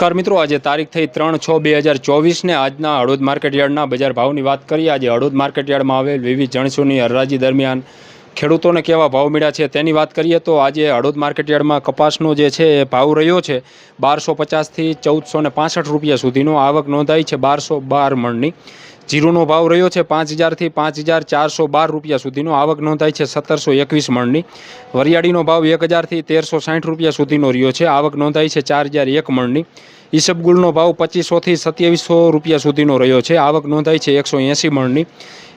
નમસ્કાર મિત્રો, આજે તારીખ થઈ ત્રણ છ બે હજાર ચોવીસને આજના હળોદ માર્કેટયાર્ડના બજાર ભાવની વાત કરીએ. આજે હળોદ માર્કેટયાર્ડમાં આવેલ વિવિધ જણસોની હરાજી દરમિયાન ખેડૂતોને કેવા ભાવ મળ્યા છે તેની વાત કરીએ તો આજે હળોદ માર્કેટયાર્ડમાં કપાસનો જે છે એ ભાવ રહ્યો છે બારસો પચાસથી ચૌદસો ને રૂપિયા સુધીનો. આવક નોંધાઈ છે બારસો બાર મણની. જીરુનો ભાવ રહ્યો છે પાંચ હજારથી પાંચ હજાર ચારસો બાર રૂપિયા સુધીનો. આવક નોંધાઈ છે સત્તરસો એકવીસ મણની. વરિયાળીનો ભાવ એક હજારથી તેરસો સાઠ રૂપિયા સુધીનો રહ્યો છે. આવક નોંધાઈ છે ચાર હજાર એક મણની. ઈસબગુલનો ભાવ પચીસોથી સત્યાવીસો રૂપિયા સુધીનો રહ્યો છે. આવક નોંધાઈ છે એકસો એંસી મણની.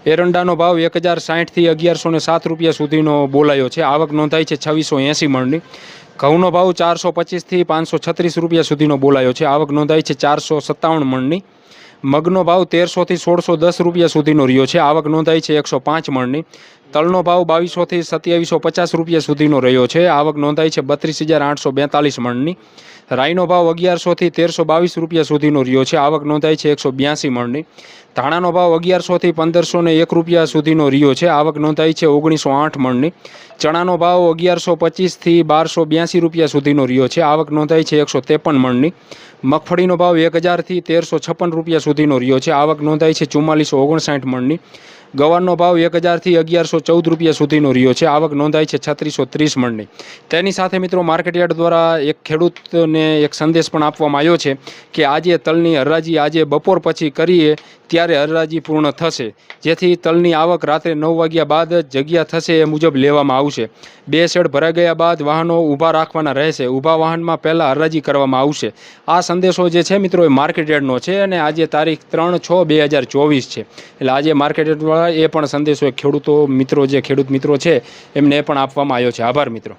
એરંડાનો ભાવ એક હજાર સાઠથી અગિયારસો ને સાત રૂપિયા સુધીનો બોલાયો છે. આવક નોંધાઈ છે છવ્વીસો એંસી મણની. ઘઉંનો ભાવ ચારસો પચીસથી પાંચસો છત્રીસ રૂપિયા સુધીનો બોલાયો છે. આવક નોંધાઈ છે ચારસો સત્તાવન મણની. મગનો ભાવ તેરસોથી સોળસો દસ રૂપિયા સુધીનો રહ્યો છે. આવક નોંધાઈ છે એકસો પાંચ મણની. તલનો ભાવ બાવીસોથી સત્યાવીસો પચાસ રૂપિયા સુધીનો રહ્યો છે. આવક નોંધાઈ છે બત્રીસ હજાર આઠસો બેતાલીસ મણની. રાઈનો ભાવ અગિયારસોથી તેરસો બાવીસ રૂપિયા સુધીનો રહ્યો છે. આવક નોંધાઈ છે એકસો બ્યાસી મણની. ધાણાનો ભાવ અગિયારસોથી પંદરસો ને એક રૂપિયા સુધીનો રહ્યો છે. આવક નોંધાઈ છે ઓગણીસો આઠ મણની. ચણાનો ભાવ અગિયારસો પચીસથી બારસો બ્યાસી રૂપિયા સુધીનો રહ્યો છે. આવક નોંધાઈ છે એકસો ત્રેપન મણની. મગફળીનો ભાવ એક હજારથી તેરસો છપ્પન રૂપિયા સુધીનો રહ્યો છે. આવક નોંધાઈ છે ચુમ્માલીસો ઓગણસાઠ મણની. ગવારનો ભાવ એક હજારથી અગિયારસો ચૌદ રૂપિયા સુધીનો રહ્યો છે. આવક નોંધાઈ છે છત્રીસો ત્રીસ મણની. તેની સાથે મિત્રો માર્કેટયાર્ડ દ્વારા એક ખેડૂતને એક સંદેશ પણ આપવામાં આવ્યો છે કે આજે તલની હરાજી આજે બપોર પછી કરીએ ત્યારે હરાજી પૂર્ણ થશે. જેથી તલની આવક રાત્રે નવ વાગ્યા બાદ જગ્યા થશે એ મુજબ લેવામાં આવશે. બે શેડ ભરાઈ ગયા બાદ વાહનો ઊભા રાખવાના રહેશે. ઊભા વાહનમાં પહેલાં હરાજી કરવામાં આવશે. આ સંદેશો જે છે મિત્રો એ માર્કેટયાર્ડનો છે અને આજે તારીખ ત્રણ છ બે હજાર ચોવીસ છે. એટલે આજે માર્કેટયાર્ડ દ્વારા એ પણ સંદેશો ખેડૂતો મિત્રો, જે ખેડૂત મિત્રો છે, એમને પણ આપવામાં આવ્યો છે. આભાર મિત્રો.